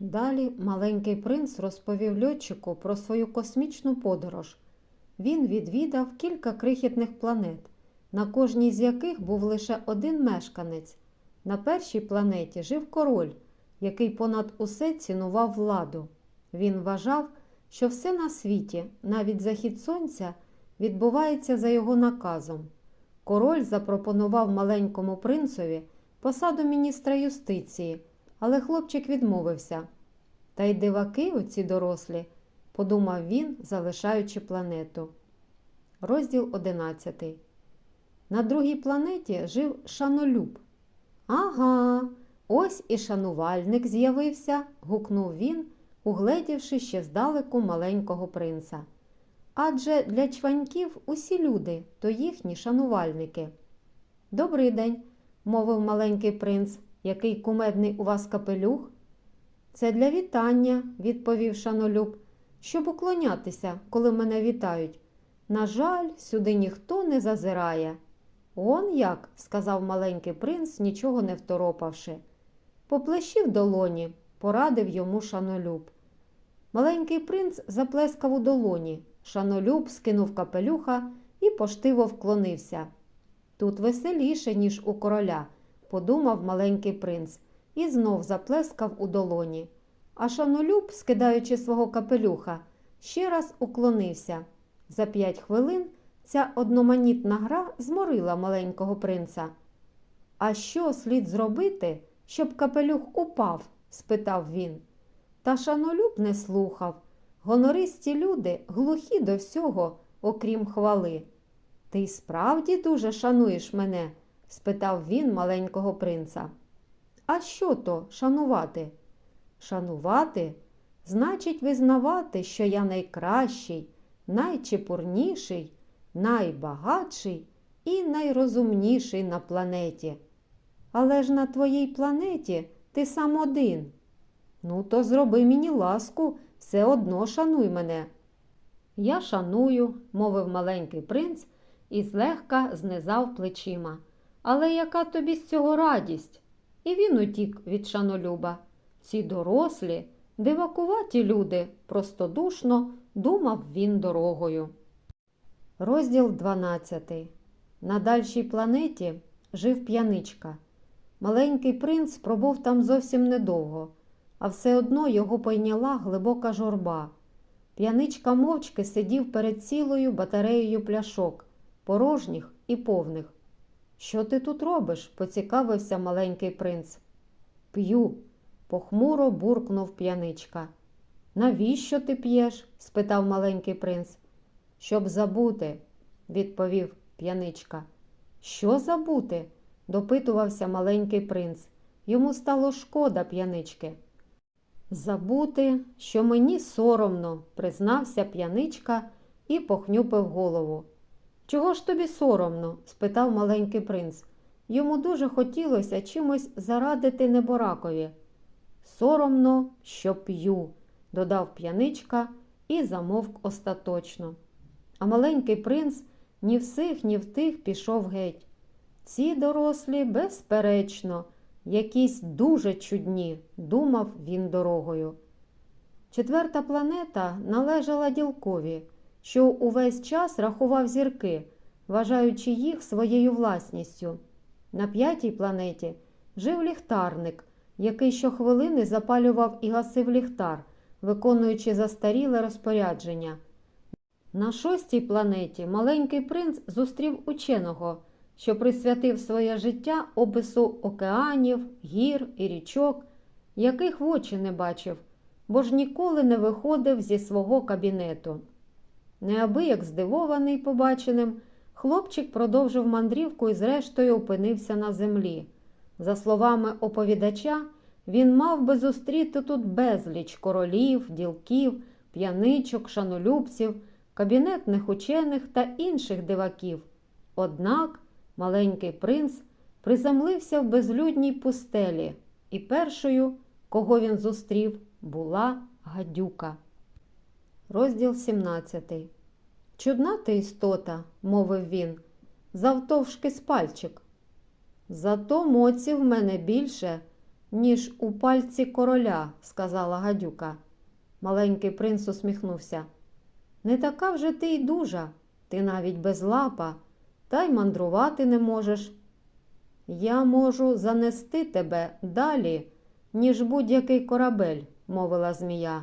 Далі маленький принц розповів льотчику про свою космічну подорож. Він відвідав кілька крихітних планет, на кожній з яких був лише один мешканець. На першій планеті жив король, який понад усе цінував владу. Він вважав, що все на світі, навіть захід сонця, відбувається за його наказом. Король запропонував маленькому принцові посаду міністра юстиції, але хлопчик відмовився. Та й диваки оці дорослі, подумав він, залишаючи планету. Розділ 11. На другій планеті жив шанолюб. Ага, ось і шанувальник з'явився, гукнув він, угледівши ще здалеку маленького принца. Адже для чваньків усі люди, то їхні шанувальники. Добрий день, мовив маленький принц, який кумедний у вас капелюх. Це для вітання, відповів шанолюб, щоб уклонятися, коли мене вітають. На жаль, сюди ніхто не зазирає. Он як, сказав маленький принц, нічого не второпавши. Поплещив долоні, порадив йому шанолюб. Маленький принц заплескав у долоні. Шанолюб скинув капелюха і поштиво вклонився. Тут веселіше, ніж у короля, подумав маленький принц і знов заплескав у долоні. А шанолюб, скидаючи свого капелюха, ще раз уклонився. За п'ять хвилин ця одноманітна гра зморила маленького принца. А що слід зробити, щоб капелюх упав? спитав він. Та шанолюб не слухав. Гонористі люди глухі до всього, окрім хвали. Ти справді дуже шануєш мене? Спитав він маленького принца. А що то шанувати? Шанувати значить визнавати, що я найкращий, найчепурніший, найбагатший і найрозумніший на планеті. Але ж на твоїй планеті ти сам один. Ну, то зроби мені ласку, все одно шануй мене. Я шаную, мовив маленький принц і злегка знизав плечима. Але яка тобі з цього радість? І він утік від шанолюба. Ці дорослі, дивакуваті люди, простодушно думав він дорогою. Розділ 12. На дальшій планеті жив п'яничка. Маленький принц пробув там зовсім недовго, а все одно його пойняла глибока журба. П'яничка мовчки сидів перед цілою батареєю пляшок, порожніх і повних. Що ти тут робиш? поцікавився маленький принц. П'ю, похмуро буркнув п'яничка. Навіщо ти п'єш? спитав маленький принц. Щоб забути, відповів п'яничка. Що забути? допитувався маленький принц. Йому стало шкода п'янички. Забути, що мені соромно, признався п'яничка і похнюпив голову. Чого ж тобі соромно? спитав маленький принц. Йому дуже хотілося чимось зарадити неборакові. Соромно, що п'ю, додав п'яничка і замовк остаточно. А маленький принц ні в сих, ні в тих пішов геть. Ці дорослі, безперечно, якісь дуже чудні, думав він дорогою. Четверта планета належала ділкові, що увесь час рахував зірки, вважаючи їх своєю власністю. На п'ятій планеті жив ліхтарник, який щохвилини запалював і гасив ліхтар, виконуючи застаріле розпорядження. На шостій планеті маленький принц зустрів ученого, що присвятив своє життя опису океанів, гір і річок, яких в очі не бачив, бо ж ніколи не виходив зі свого кабінету. Неабияк здивований побаченим, хлопчик продовжив мандрівку і зрештою опинився на землі. За словами оповідача, він мав би зустріти тут безліч королів, ділків, п'яничок, шанолюбців, кабінетних учених та інших диваків. Однак маленький принц приземлився в безлюдній пустелі, і першою, кого він зустрів, була гадюка. Розділ 17. Чудна ти істота, мовив він, завтовшки з пальчик. Зато моці в мене більше, ніж у пальці короля, сказала гадюка. Маленький принц усміхнувся. Не така вже ти й дужа, ти навіть без лапа, та й мандрувати не можеш. Я можу занести тебе далі, ніж будь-який корабель, мовила змія,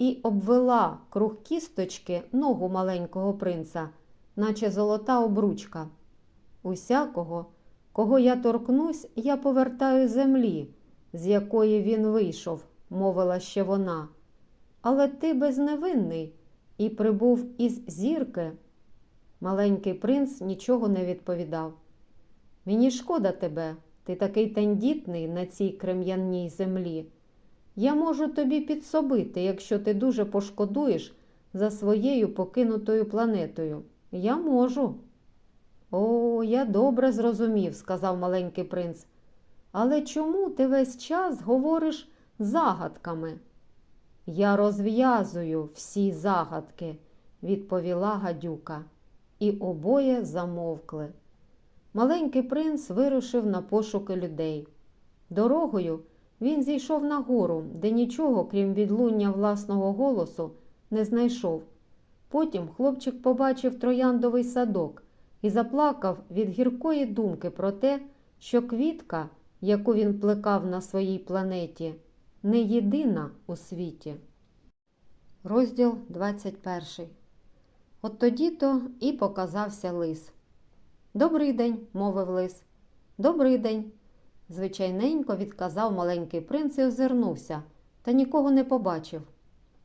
і обвела круг кісточки ногу маленького принца, наче золота обручка. Усякого, кого я торкнусь, я повертаю землі, з якої він вийшов, мовила ще вона. Але ти безневинний і прибув із зірки. Маленький принц нічого не відповідав. Мені шкода тебе, ти такий тендітний на цій крем'яній землі. Я можу тобі підсобити, якщо ти дуже пошкодуєш за своєю покинутою планетою. Я можу. О, я добре зрозумів, сказав маленький принц. Але чому ти весь час говориш загадками? Я розв'язую всі загадки, відповіла гадюка, і обоє замовкли. Маленький принц вирушив на пошуки людей. Дорогою він зійшов на гору, де нічого, крім відлуння власного голосу, не знайшов. Потім хлопчик побачив трояндовий садок і заплакав від гіркої думки про те, що квітка, яку він плекав на своїй планеті, не єдина у світі. Розділ 21 От тоді-то і показався лис. Добрий день, мовив лис. Добрий день. Звичайненько відказав маленький принц і озирнувся, та нікого не побачив.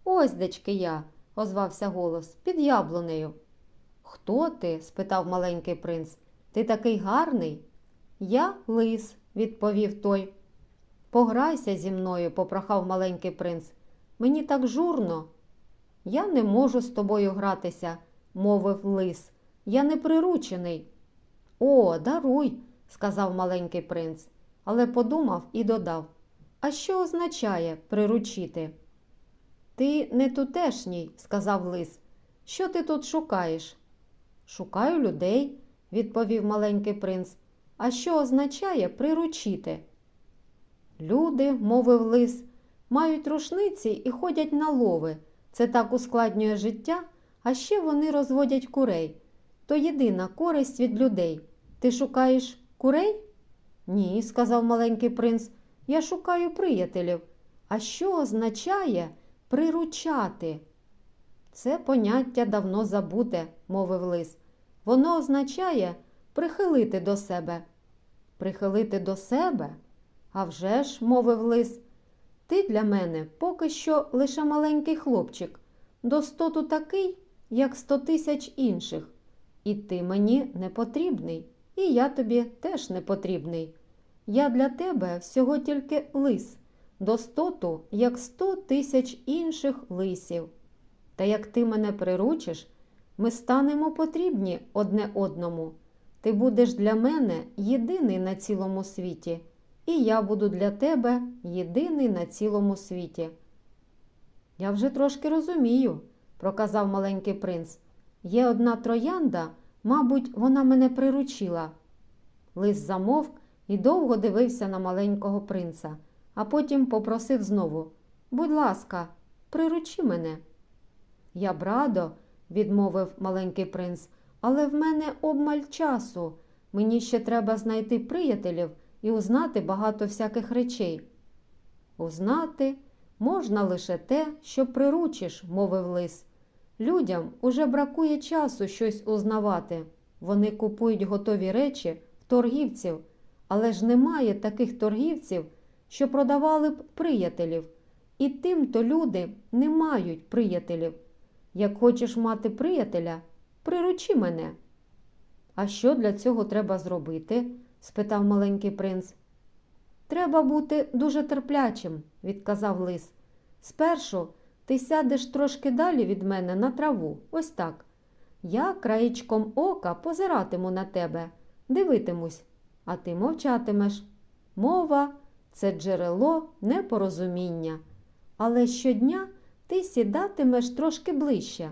Ось дечки я, озвався голос, під яблунею. Хто ти? спитав маленький принц. Ти такий гарний? Я лис, відповів той. Пограйся зі мною, попрохав маленький принц. Мені так журно. Я не можу з тобою гратися, мовив лис. Я не приручений. О, даруй, сказав маленький принц, але подумав і додав. А що означає приручити? Ти не тутешній, сказав лис. Що ти тут шукаєш? Шукаю людей, відповів маленький принц. А що означає приручити? Люди, мовив лис, мають рушниці і ходять на лови. Це так ускладнює життя, а ще вони розводять курей. То єдина користь від людей. Ти шукаєш курей? Ні, сказав маленький принц. Я шукаю приятелів. А що означає приручати? Це поняття давно забуте, мовив лис. Воно означає прихилити до себе. Прихилити до себе? «А вже ж, мовив лис, ти для мене поки що лише маленький хлопчик, достоту такий, як сто тисяч інших. І ти мені не потрібний, і я тобі теж не потрібний. Я для тебе всього тільки лис, достоту, як сто тисяч інших лисів. Та як ти мене приручиш, ми станемо потрібні одне одному. Ти будеш для мене єдиний на цілому світі, і я буду для тебе єдиний на цілому світі. Я вже трошки розумію, проказав маленький принц. Є одна троянда, мабуть, вона мене приручила. Лис замовк і довго дивився на маленького принца, а потім попросив знову Будь ласка, приручи мене. Я б радо, відмовив маленький принц, але в мене обмаль часу. Мені ще треба знайти приятелів і узнати багато всяких речей. Узнати можна лише те, що приручиш, мовив лис. Людям уже бракує часу щось узнавати. Вони купують готові речі в торгівців, але ж немає таких торгівців, що продавали б приятелів. І тим-то люди не мають приятелів. Як хочеш мати приятеля, приручи мене. А що для цього треба зробити? спитав маленький принц. Треба бути дуже терплячим, відказав лис. Спершу ти сядеш трошки далі від мене на траву, ось так. Я краєчком ока позиратиму на тебе, дивитимусь, а ти мовчатимеш. Мова це джерело непорозуміння, але щодня ти сідатимеш трошки ближче.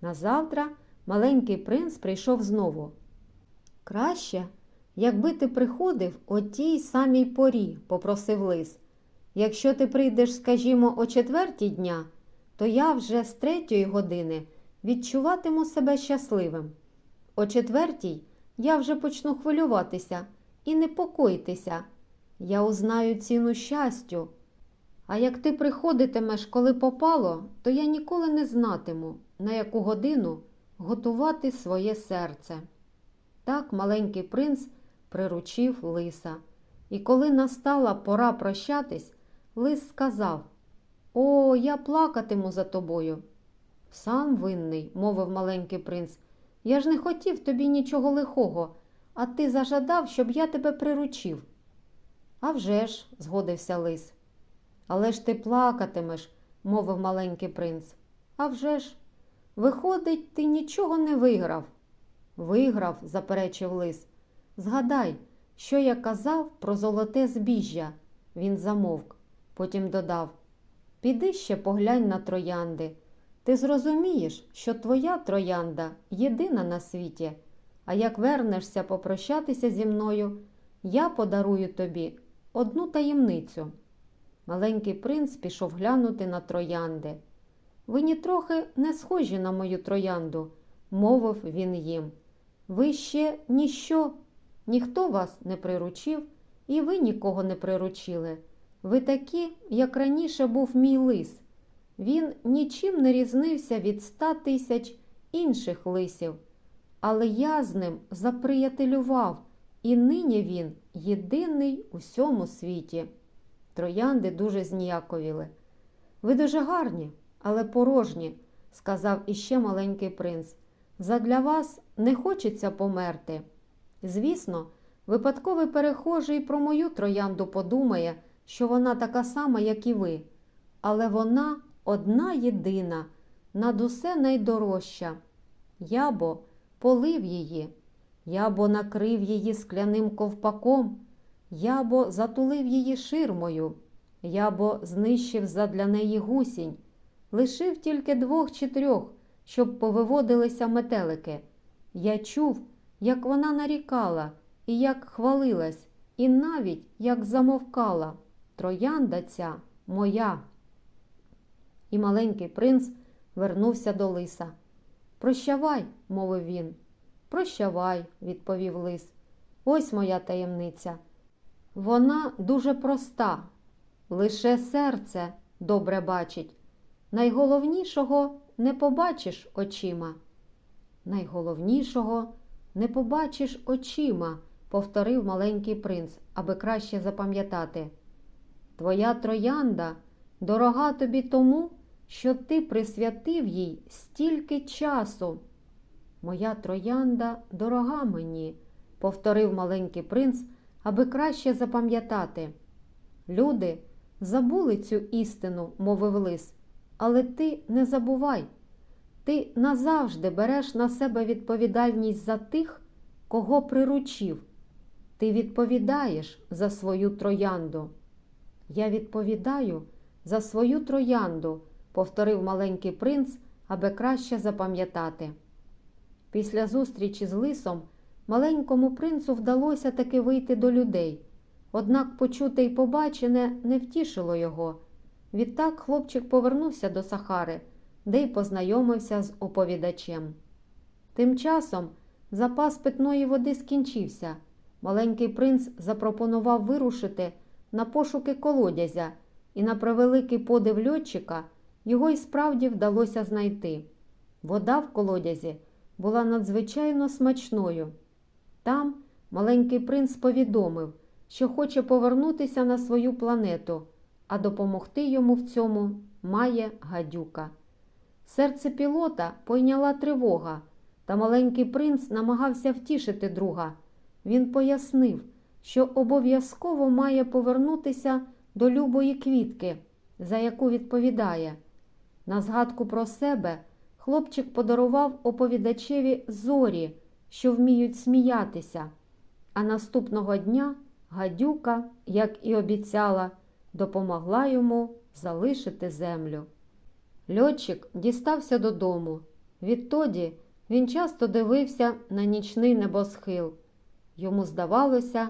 Назавтра маленький принц прийшов знову. Краще, Якби ти приходив о тій самій порі, попросив лис. Якщо ти прийдеш, скажімо, о четвертій дня, то я вже з третьої години відчуватиму себе щасливим. О четвертій я вже почну хвилюватися і непокоїтися. Я узнаю ціну щастю. А як ти приходитимеш, коли попало, то я ніколи не знатиму, на яку годину готувати своє серце. Так маленький принц приручив лиса. І коли настала пора прощатись, лис сказав О, я плакатиму за тобою. Сам винний, мовив маленький принц. Я ж не хотів тобі нічого лихого, а ти зажадав, щоб я тебе приручив. «А вже ж», – згодився лис. Але ж ти плакатимеш, мовив маленький принц. «А вже ж, виходить, ти нічого не виграв. Виграв, заперечив лис. Згадай, що я казав про золоте збіжжя. Він замовк, потім додав Піди ще поглянь на троянди. Ти зрозумієш, що твоя троянда єдина на світі, а як вернешся попрощатися зі мною, я подарую тобі одну таємницю. Маленький принц пішов глянути на троянди. Ви нітрохи не схожі на мою троянду, мовив він їм. Ви ще ніщо, ніхто вас не приручив, і ви нікого не приручили. Ви такі, як раніше був мій лис. Він нічим не різнився від ста тисяч інших лисів, але я з ним заприятелював, і нині він єдиний у всьому світі. Троянди дуже зніяковіли. Ви дуже гарні, але порожні, сказав іще маленький принц. Задля вас не хочеться померти. Звісно, випадковий перехожий про мою троянду подумає, що вона така сама, як і ви, але вона одна єдина, над усе найдорожча. Я бо полив її, я бо накрив її скляним ковпаком, я бо затулив її ширмою, я бо знищив задля неї гусінь, лишив тільки двох чи трьох, щоб повиводилися метелики. Я чув, як вона нарікала, і як хвалилась, і навіть як замовкала. Троянда ця моя. І маленький принц вернувся до лиса. Прощавай, мовив він. Прощавай, відповів лис. Ось моя таємниця. Вона дуже проста, лише серце добре бачить. Найголовнішого не побачиш очима. Найголовнішого не побачиш очима, повторив маленький принц, аби краще запам'ятати. Твоя троянда дорога тобі тому, що ти присвятив їй стільки часу. Моя троянда дорога мені, повторив маленький принц, аби краще запам'ятати. Люди забули цю істину, мовив лис, але ти не забувай. Ти назавжди береш на себе відповідальність за тих, кого приручив. Ти відповідаєш за свою троянду. Я відповідаю за свою троянду, повторив маленький принц, аби краще запам'ятати. Після зустрічі з лисом маленькому принцу вдалося таки вийти до людей, однак почуте й побачене не втішило його. Відтак хлопчик повернувся до Сахари, де й познайомився з оповідачем. Тим часом запас питної води скінчився. Маленький принц запропонував вирушити на пошуки колодязя, і на превеликий подив льотчика його й справді вдалося знайти. Вода в колодязі була надзвичайно смачною. Там маленький принц повідомив, що хоче повернутися на свою планету, а допомогти йому в цьому має гадюка. Серце пілота пойняла тривога, та маленький принц намагався втішити друга. Він пояснив, що обов'язково має повернутися до любої квітки, за яку відповідає. На згадку про себе хлопчик подарував оповідачеві зорі, що вміють сміятися, а наступного дня гадюка, як і обіцяла, допомогла йому залишити землю. Льотчик дістався додому. Відтоді він часто дивився на нічний небосхил. Йому здавалося,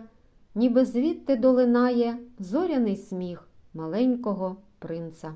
ніби звідти долинає зоряний сміх маленького принца.